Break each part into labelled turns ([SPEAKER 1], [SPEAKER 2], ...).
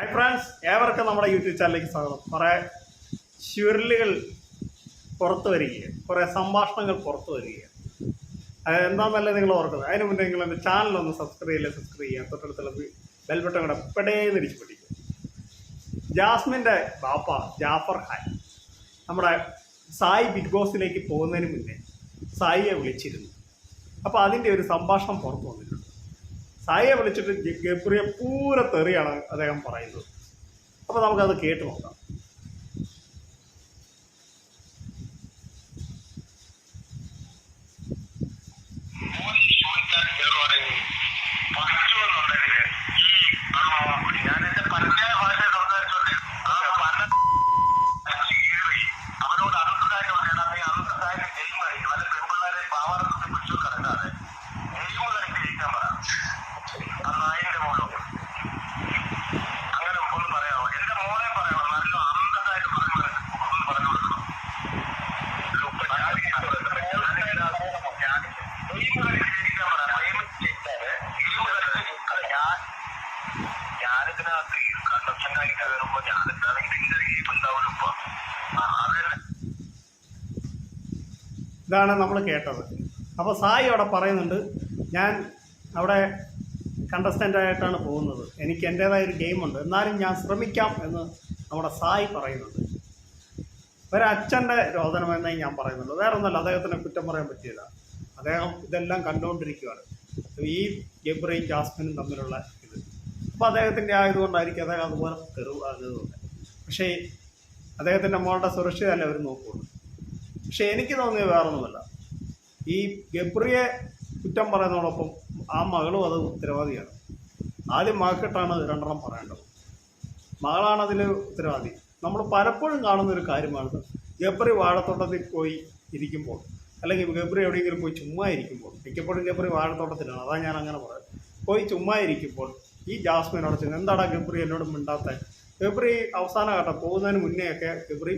[SPEAKER 1] Hi friends ഏവർക്കും നമ്മുടെ YouTube ചാനലിലേക്ക് സ്വാഗതം. കുറേ ചുരലുകൾ പുറത്തു വരികയാണ്. കുറേ സംഭാഷണങ്ങൾ പുറത്തു വരികയാണ്. അത് എന്താണെന്നല്ലേ നിങ്ങൾ ഓർക്കുന്നത്? അതിന് മുന്നേ നിങ്ങൾ എന്റെ ചാനലൊന്ന് സബ്സ്ക്രൈബ് ചെയ്യില്ല? സബ്സ്ക്രൈബ് ചെയ്യുക തൊട്ടടുത്തുള്ള ബെൽ ബട്ടൺ കൂടെ പെടേന്ന് ഇടിച്ചു പൊട്ടിക്കും. ജാസ്മിന്റെ ബാപ്പ ജാഫർ ഖാൻ നമ്മുടെ സായി ബിഗ് ബോസിലേക്ക് പോകുന്നതിന് മുന്നേ സായിയെ വിളിച്ചിരുന്നു. അപ്പോൾ അതിന്റെ ഒരു സംഭാഷണം പുറത്തു വന്നിട്ടുണ്ട്. സായിയെ വിളിച്ചിട്ട് ഗബ്രിയെ പൂര തെറിയാണ് അദ്ദേഹം പറയുന്നത്. അപ്പോൾ നമുക്കത് കേട്ട് നോക്കാം. ഇതാണ് നമ്മൾ കേട്ടത്. അപ്പോൾ സായി അവിടെ പറയുന്നുണ്ട് ഞാൻ അവിടെ കണ്ടസ്റ്റന്റായിട്ടാണ് പോകുന്നത്. എനിക്ക് എന്റേതായ ഒരു ഗെയിമുണ്ട് എന്നാലും ഞാൻ ശ്രമിക്കാം എന്ന് നമ്മുടെ സായി പറയുന്നുണ്ട്. ഒരച്ഛന്റെ രോദനമെന്നേ ഞാൻ പറയുന്നുള്ളൂ. വേറെ ഒന്നല്ല അദ്ദേഹത്തിനെ കുറ്റം പറയാൻ പറ്റിയില്ല. അദ്ദേഹം ഇതെല്ലാം കണ്ടുകൊണ്ടിരിക്കുകയാണ്. ഈ ഗബ്രയും ജാസ്മിനും തമ്മിലുള്ള ഇത്. അപ്പോൾ അദ്ദേഹത്തിന്റെ ആയതുകൊണ്ടായിരിക്കും അദ്ദേഹം അതുപോലെ തെറിവാകുന്നത് പക്ഷേ അദ്ദേഹത്തിന്റെ മോളുടെ സുരക്ഷിതല്ലേ അവർ നോക്കുകയുള്ളൂ പക്ഷെ എനിക്ക് തോന്നിയത് വേറൊന്നുമല്ല. ഈ ഗബ്രിയെ കുറ്റം പറയുന്നതോടൊപ്പം ആ മകളും അത് ഉത്തരവാദിയാണ്. ആദ്യം മകക്കെട്ടാണ് രണ്ടെണ്ണം പറയേണ്ടത്. മകളാണ് അതിൽ ഉത്തരവാദി. നമ്മൾ പലപ്പോഴും കാണുന്ന ഒരു കാര്യമാണ് ഗബ്രി വാഴത്തോട്ടത്തിൽ പോയി ഇരിക്കുമ്പോൾ അല്ലെങ്കിൽ ഗബ്രി എവിടെയെങ്കിലും പോയി ചുമ്മാ ഇരിക്കുമ്പോൾ മിക്കപ്പോഴും ഗബ്രി വാഴത്തോട്ടത്തിലാണ്. അതാ ഞാൻ അങ്ങനെ പറയാം പോയി ചുമ്മാ ഇരിക്കുമ്പോൾ ഈ ജാസ്മിനോട് ചെന്ന് എന്താടാ ഗബ്രി എന്നോട് മിണ്ടാത്ത? ഗബ്രി അവസാന ഘട്ടം പോകുന്നതിന് മുന്നേയൊക്കെ ഗബ്രി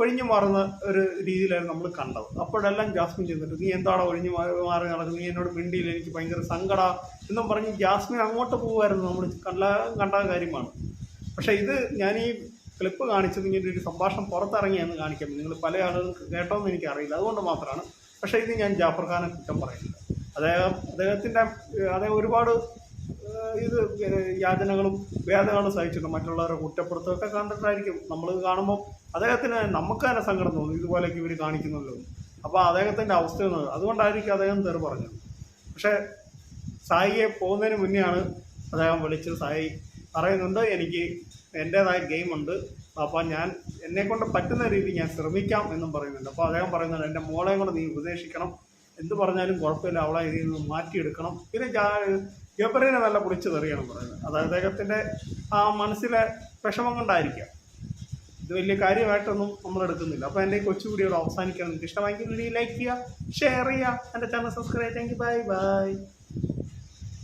[SPEAKER 1] ഒഴിഞ്ഞു മാറുന്ന ഒരു രീതിയിലായിരുന്നു നമ്മൾ കണ്ടത്. അപ്പോഴെല്ലാം ജാസ്മിൻ ചെന്നിട്ട് നീ എന്താടാ ഒഴിഞ്ഞു മാറി നടക്കുന്നത് നീ എന്നോട് മിണ്ടിയില്ല എനിക്ക് ഭയങ്കര സങ്കട എന്നും പറഞ്ഞ് ജാസ്മിൻ അങ്ങോട്ട് പോകുമായിരുന്നു നമ്മൾ കണ്ട കണ്ട കാര്യമാണ്. പക്ഷേ ഇത് ഞാൻ ഈ ക്ലിപ്പ് കാണിച്ചത് ഇങ്ങനെ ഒരു സംഭാഷണം പുറത്തിറങ്ങിയെന്ന് കാണിക്കാം നിങ്ങൾ പല ആളുകൾക്ക് കേട്ടോന്ന് എനിക്ക് അറിയില്ല അതുകൊണ്ട് മാത്രമാണ്. പക്ഷേ ഇത് ഞാൻ ജാഫർ ഖാനെ കുറ്റം പറയുന്നില്ല അദ്ദേഹം അദ്ദേഹത്തിന്റെ അദ്ദേഹം ഒരുപാട് ഇത് യാചനകളും വേദനകളും സഹിച്ചിട്ടുണ്ട്. മറ്റുള്ളവരെ കുറ്റപ്പെടുത്തുകയൊക്കെ കണ്ടിട്ടായിരിക്കും നമ്മൾ കാണുമ്പോൾ അദ്ദേഹത്തിന് നമുക്ക് തന്നെ സങ്കടം തോന്നും. ഇതുപോലെയൊക്കെ ഇവർ കാണിക്കുന്നല്ലോ. അപ്പോൾ അദ്ദേഹത്തിന്റെ അവസ്ഥ എന്നത് അതുകൊണ്ടായിരിക്കും അദ്ദേഹം തെറി പറഞ്ഞത്. പക്ഷേ സായിയെ പോകുന്നതിന് മുന്നെയാണ് അദ്ദേഹം വിളിച്ച് സായി പറയുന്നുണ്ട് എനിക്ക് എന്റേതായ ഗെയിമുണ്ട് അപ്പോൾ ഞാൻ എന്നെക്കൊണ്ട് പറ്റുന്ന രീതി ഞാൻ ശ്രമിക്കാം എന്നും പറയുന്നുണ്ട്. അപ്പോൾ അദ്ദേഹം പറയുന്നുണ്ട് എന്റെ മോളെയും കൂടെ നീ ഉപദേശിക്കണം. എന്ത് പറഞ്ഞാലും കുഴപ്പമില്ല. അവളെ ഇതിൽ നിന്ന് മാറ്റിയെടുക്കണം. പിന്നെ ഗബ്രീനെ നല്ല പൊളിച്ച് തെറിയണം പറയുന്നത്. അത് അദ്ദേഹത്തിന്റെ ആ മനസ്സിലെ വിഷമം കൊണ്ടായിരിക്കാം. ഇത് വലിയ കാര്യമായിട്ടൊന്നും നമ്മൾ എടുക്കുന്നില്ല. അപ്പോൾ എന്റെ കൊച്ചുകൂടി അവിടെ അവസാനിക്കാൻ നിങ്ങൾക്ക് ഇഷ്ടമായെങ്കിൽ വീഡിയോ ലൈക്ക് ചെയ്യുക ഷെയർ ചെയ്യുക എന്റെ channel subscribe thank you bye bye